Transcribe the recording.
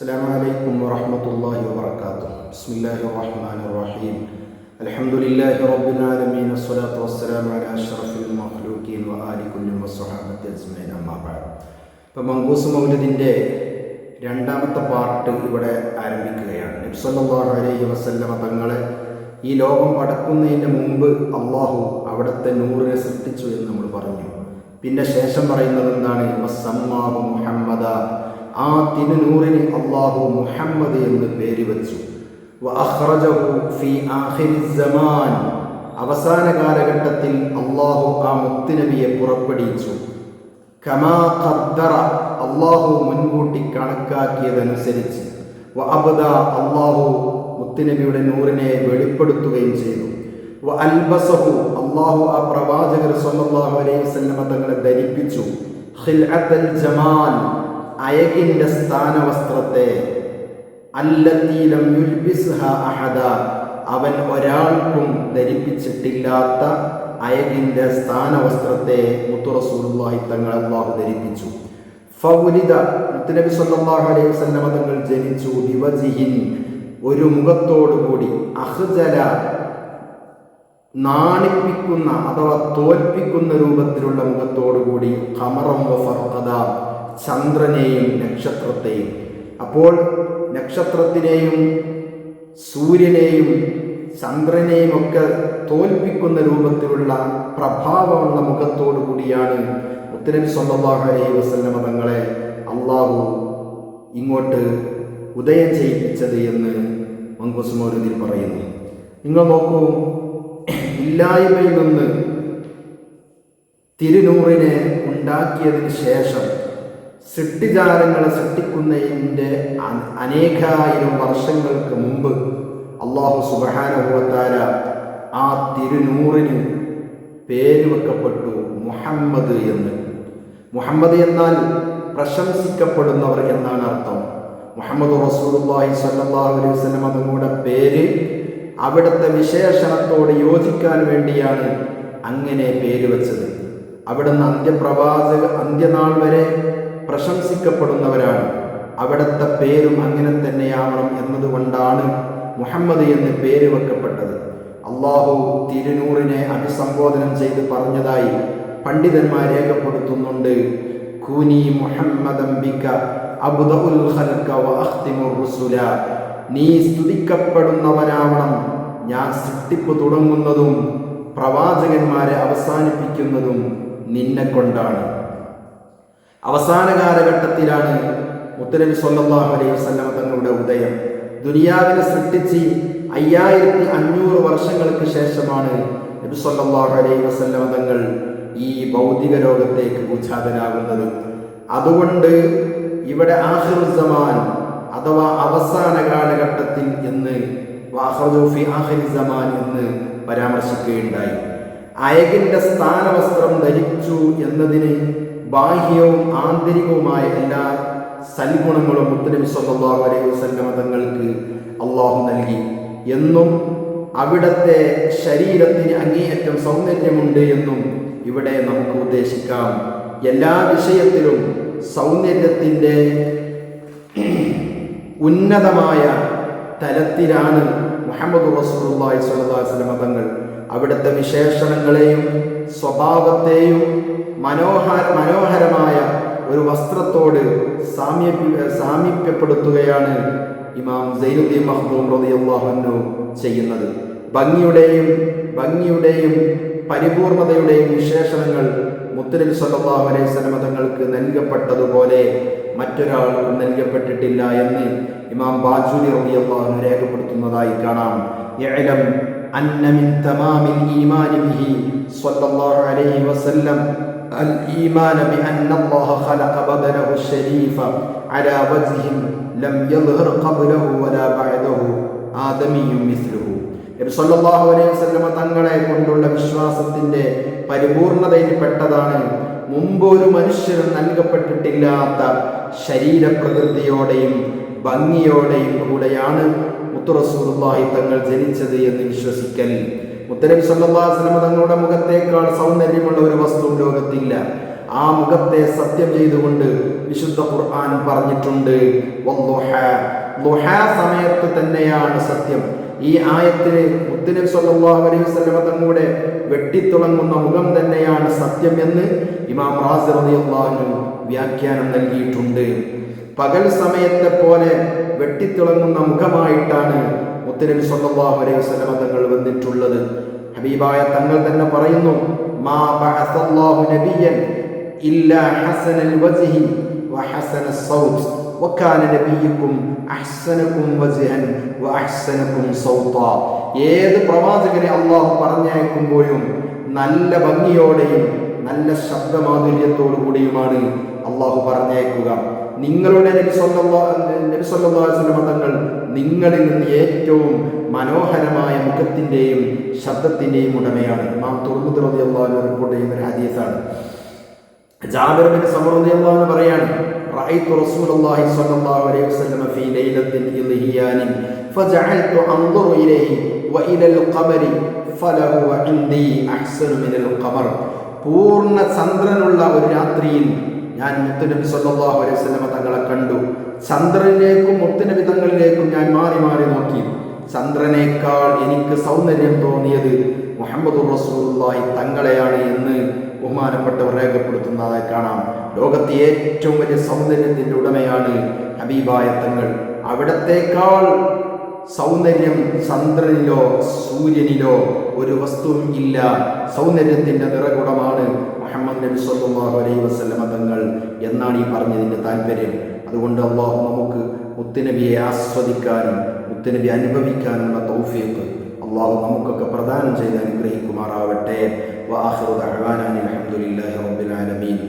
السلام عليكم ورحمة الله وبركاته بسم الله الرحمن الرحيم الحمد لله رب العالمين والصلاة والسلام على أشرف المخلوقين وآل كل والصحابة أجمعين أما بعد ഇപ്പം മങ്കൂസ് മൗലദിൻ്റെ രണ്ടാമത്തെ പാർട്ട് ഇവിടെ ആരംഭിക്കുകയാണ് നബ്സല്ലാഹു അലൈഹി വസല്ലമ തങ്ങളെ ഈ ലോകം പടക്കുന്നതിന് മുമ്പ് അള്ളാഹു അവിടുത്തെ നൂറിനെ സൃഷ്ടിച്ചു എന്ന് നമ്മൾ പറഞ്ഞു പിന്നെ ശേഷം പറയുന്നത് എന്താണ് വസമ്മാഹു മുഹമ്മദ ആ തിരുനൂറിന് അള്ളാഹു മുഹമ്മദ് എന്ന് പേര് വച്ചു. സമാൻ അവസാന കാലഘട്ടത്തിൽ അള്ളാഹു ആ മുത്തുനബിയെ പുറപ്പെടുവിച്ചു. കമാ ഖദ്ദറ അള്ളാഹു മുൻകൂട്ടി കണക്കാക്കിയതനുസരിച്ച്. വ അബ്ദ അള്ളാഹു മുത്തുനബിയുടെ നൂറിനെ വെളിപ്പെടുത്തുകയും ചെയ്തു. വ അൽബസഹു അള്ളാഹു ആ പ്രവാചകർ സ്വന്തം അലൈഹി വസല്ലമ തങ്ങളെ ധരിപ്പിച്ചു. ഖിൽഅത്തൽ അയകിന്റെ സ്ഥാനവസ്ത്രത്തെ. അല്ലത്തീലം യുൽബിസ്ഹ അഹദ. അവൻ ഒരാൾക്കും ധരിപ്പിച്ചിട്ടില്ലാത്ത അയകിന്റെ സ്ഥാനവസ്ത്രത്തെ മുത്തുറസൂലുള്ളാഹി തങ്ങൾ അള്ളാഹു ധരിപ്പിച്ചു. ഫൗലിത മുത്തുനബി സല്ലല്ലാഹു അലൈഹി വസല്ലമ തങ്ങൾ ജനിച്ചു ബിവജിഹിൻ. ഒരു മുഖത്തോടുകൂടി അഹ്ജല നാണിപ്പിക്കുന്ന അഥവാ തോൽപ്പിക്കുന്ന രൂപത്തിലുള്ള മുഖത്തോടുകൂടി ഖമറം ഫർഖദ. ചന്ദ്രനെയും നക്ഷത്രത്തെയും. അപ്പോൾ നക്ഷത്രത്തിനെയും സൂര്യനെയും ചന്ദ്രനെയും ഒക്കെ തോൽപ്പിക്കുന്ന രൂപത്തിലുള്ള പ്രഭാവമുള്ള മുഖത്തോടു കൂടിയാണ് മുത്തനബി സല്ലല്ലാഹു അലൈഹി വസല്ലമ തങ്ങളെ അള്ളാഹു ഇങ്ങോട്ട് ഉദയം ചെയ്യിപ്പിച്ചത് എന്ന് മങ്കുസ്മോരുതിൽ പറയുന്നു. നിങ്ങൾ നോക്കൂ ഇല്ലായ്മയിൽ നിന്ന് തിരുനൂറിനെ ഉണ്ടാക്കിയതിന് ശേഷം സൃഷ്ടിജാലങ്ങളെ സൃഷ്ടിക്കുന്നതിന്റെ അനേകായിരം വർഷങ്ങൾക്ക് മുമ്പ് അള്ളാഹു സുബഹാനുഭവത്താര ആ തിരുനൂറിന് പേര് വെക്കപ്പെട്ടു മുഹമ്മദ് എന്ന്. മുഹമ്മദ് എന്നാൽ പ്രശംസിക്കപ്പെടുന്നവർ എന്നാണ് അർത്ഥം. മുഹമ്മദ് റസൂലുള്ളാഹി സ്വല്ലല്ലാഹു അലൈഹി വസല്ലം അതുകൂടെ പേര് അവിടുത്തെ വിശേഷണത്തോട് യോജിക്കാൻ വേണ്ടിയാണ് അങ്ങനെ പേര് വെച്ചത് അവിടുന്ന് അന്ത്യപ്രവാചക അന്ത്യനാൾ വരെ പ്രശംസിക്കപ്പെടുന്നവരാണ്. അവിടുത്തെ പേരും അങ്ങനെ തന്നെയാവണം എന്നതുകൊണ്ടാണ് മുഹമ്മദ് എന്ന് പേര് വെക്കപ്പെട്ടത്. അള്ളാഹു തിരുനൂറിനെ അഭിസംബോധനം ചെയ്ത് പറഞ്ഞതായി പണ്ഡിതന്മാർ രേഖപ്പെടുത്തുന്നുണ്ട്. കൂനി മുഹമ്മദംബിക വഅഖ്തിമുർ റുസുല. നീ സ്തുതിക്കപ്പെടുന്നവനാവണം. ഞാൻ സൃഷ്ടിപ്പ് തുടങ്ങുന്നതും പ്രവാചകന്മാരെ അവസാനിപ്പിക്കുന്നതും നിന്നെ കൊണ്ടാണ്. അവസാന കാലഘട്ടത്തിലാണ് മുത്തനബി സ്വല്ലാഹു അലൈഹി വസല്ലമ തങ്ങളുടെ ഉദയം. ദുനിയാവിനെ സൃഷ്ടിച്ച് അയ്യായിരത്തി അഞ്ഞൂറ് വർഷങ്ങൾക്ക് ശേഷമാണ് നബി സ്വല്ലാഹു അലൈഹി വസ്ലം തങ്ങൾ ഈ ഭൗതിക ലോകത്തേക്ക് ഉച്ഛാതനാകുന്നത് അതുകൊണ്ട് ഇവിടെ ആഹിറുസമാൻ അഥവാ അവസാന കാലഘട്ടത്തിൽ എന്ന് സമാൻ എന്ന് പരാമർശിക്കുകയുണ്ടായി. അയകിന്റെ സ്ഥാനവസ്ത്രം ധരിച്ചു എന്നതിന് ബാഹ്യവും ആന്തരികവുമായ എല്ലാ സൽഗുണങ്ങളും മുത്തനബി സല്ലല്ലാഹു അലൈഹി തങ്ങൾക്ക് അള്ളാഹു നൽകി. എന്നും അവിടത്തെ ശരീരത്തിന് അങ്ങേയറ്റം സൗന്ദര്യമുണ്ട് എന്നും ഇവിടെ നമുക്ക് ഉദ്ദേശിക്കാം. എല്ലാ വിഷയത്തിലും സൗന്ദര്യത്തിന്റെ ഉന്നതമായ തലത്തിലാണ് മുഹമ്മദ് അലൈഹി വസല്ലമ തങ്ങൾ. അവിടുത്തെ വിശേഷണങ്ങളെയും സ്വഭാവത്തെയും മനോഹര മനോഹരമായ ഒരു വസ്ത്രത്തോട് സാമ്യ സാമീപ്യപ്പെടുത്തുകയാണ് ഇമാം സൈനുദ്ദീൻ മഹ്ദൂം അൻഹു ചെയ്യുന്നത്. ഭംഗിയുടെയും ഭംഗിയുടെയും പരിപൂർണതയുടെയും വിശേഷണങ്ങൾ മുത്തനബി സല്ലല്ലാഹു അലൈഹി നൽകപ്പെട്ടതുപോലെ മറ്റൊരാൾ നൽകപ്പെട്ടിട്ടില്ല എന്ന് ഇമാം റളിയല്ലാഹു അൻഹു രേഖപ്പെടുത്തുന്നതായി കാണാം. യഅലം അന്ന മിൻ തമാമിൽ ഈമാൻ ബിഹി സ്വല്ലല്ലാഹു അലൈഹി വസല്ലം الإيمان بأن الله خلق بدنه الشريف على وجه لم يظهر قبله ولا بعده آدمي مثله നബി സല്ലല്ലാഹു അലൈഹി വസല്ലമ തങ്ങളെ കൊണ്ടുള്ള വിശ്വാസത്തിന്റെ പരിപൂർണതയിൽപ്പെട്ടതാണ് മുമ്പ് ഒരു മനുഷ്യനും നൽകപ്പെട്ടിട്ടില്ലാത്ത ശരീരപ്രകൃതിയോടെയും ഭംഗിയോടെയും കൂടെയാണ് മുത്തുറസൂറുല്ലാഹി തങ്ങൾ ജനിച്ചത് എന്ന് വിശ്വസിക്കൽ. മുത്തനബി വസല്ലമ തങ്ങളുടെ മുഖത്തേക്കാൾ സൗന്ദര്യമുള്ള ഒരു വസ്തു ലോകത്തില്ല. ആ മുഖത്തെ സത്യം ചെയ്തുകൊണ്ട് വിശുദ്ധ ഖുർആൻ പറഞ്ഞിട്ടുണ്ട്. സമയത്ത് തന്നെയാണ് സത്യം. ഈ ആയത്തിന് മുത്തുനബി സല്ലല്ലാഹു അലൈഹി വസല്ലമ തങ്ങളുടെ വെട്ടിത്തുളങ്ങുന്ന മുഖം തന്നെയാണ് സത്യം എന്ന് ഇമാം റാസി റളിയല്ലാഹു അൻഹു വ്യാഖ്യാനം നൽകിയിട്ടുണ്ട്. പകൽ സമയത്തെ പോലെ വെട്ടിത്തിളങ്ങുന്ന മുഖമായിട്ടാണ് മുത്തുനബി സല്ലല്ലാഹു അലൈഹി വസല്ലം തങ്ങൾ വന്നിട്ടുള്ളത്. ഹബീബായ തങ്ങൾ തന്നെ പറയുന്നു മാ ഇല്ലാ ഹസനൽ സൗത്താ ഏത് പ്രവാചകനെ അള്ളാഹു പറഞ്ഞയക്കുമ്പോഴും നല്ല ഭംഗിയോടെയും നല്ല ശബ്ദമാധുര്യത്തോടു കൂടിയുമാണ് അള്ളാഹു പറഞ്ഞേക്കുക. നിങ്ങളുടെ നബി സല്ലല്ലാഹു അലൈഹി വസല്ലം തങ്ങൾ നിങ്ങളിൽ നിന്ന് ഏറ്റവും മനോഹരമായ മുഖത്തിന്റെയും ശബ്ദത്തിന്റെയും ഉടമയാണ്. ഇമാം തുറന്നു റളിയല്ലാഹു അൻഹു റിപ്പോർട്ട് ചെയ്യുന്ന ഒരു ഹദീസാണ്. ജാബിർ സമൃദ്ധി അൻഹു പറയാണ് പൂർണ ചന്ദ്രനുള്ള ഒരു രാത്രിയിൽ ഞാൻ മുത്തുനബി സല്ലല്ലാഹു അലൈഹി വസല്ലമ തങ്ങളെ കണ്ടു. ചന്ദ്രനിലേക്കും മുത്തുനബി തങ്ങളിലേക്കും ഞാൻ മാറി മാറി നോക്കി. ചന്ദ്രനേക്കാൾ എനിക്ക് സൗന്ദര്യം തോന്നിയത് മുഹമ്മദ് റസൂലുള്ളാഹി തങ്ങളെയാണ് എന്ന് ബഹുമാനപ്പെട്ടവർ രേഖപ്പെടുത്തുന്നതായി കാണാം. ലോകത്തെ ഏറ്റവും വലിയ സൗന്ദര്യത്തിന്റെ ഉടമയാണ് ഹബീബായ തങ്ങൾ. അവിടത്തേക്കാൾ സൗന്ദര്യം ചന്ദ്രനിലോ സൂര്യനിലോ ഒരു വസ്തുവും ഇല്ല. സൗന്ദര്യത്തിന്റെ നിറകുടമാണ് മുഹമ്മദ് നബി സല്ലല്ലാഹു അലൈഹി വസല്ലമ തങ്ങൾ എന്നാണ് ഈ പറഞ്ഞതിന്റെ താല്പര്യം അതുകൊണ്ട് അള്ളാഹു നമുക്ക് മുത്തുനബിയെ ആസ്വദിക്കാനും മുത്തുനബി അനുഭവിക്കാനുള്ള തൗഫീഖ് അള്ളാഹു നമുക്കൊക്കെ പ്രദാനം ചെയ്ത് അനുഗ്രഹിക്കുമാറാവട്ടെ. വാഹുദ് അനിൽ ഹംദുലില്ലാഹി റബ്ബിൽ ആലമീൻ.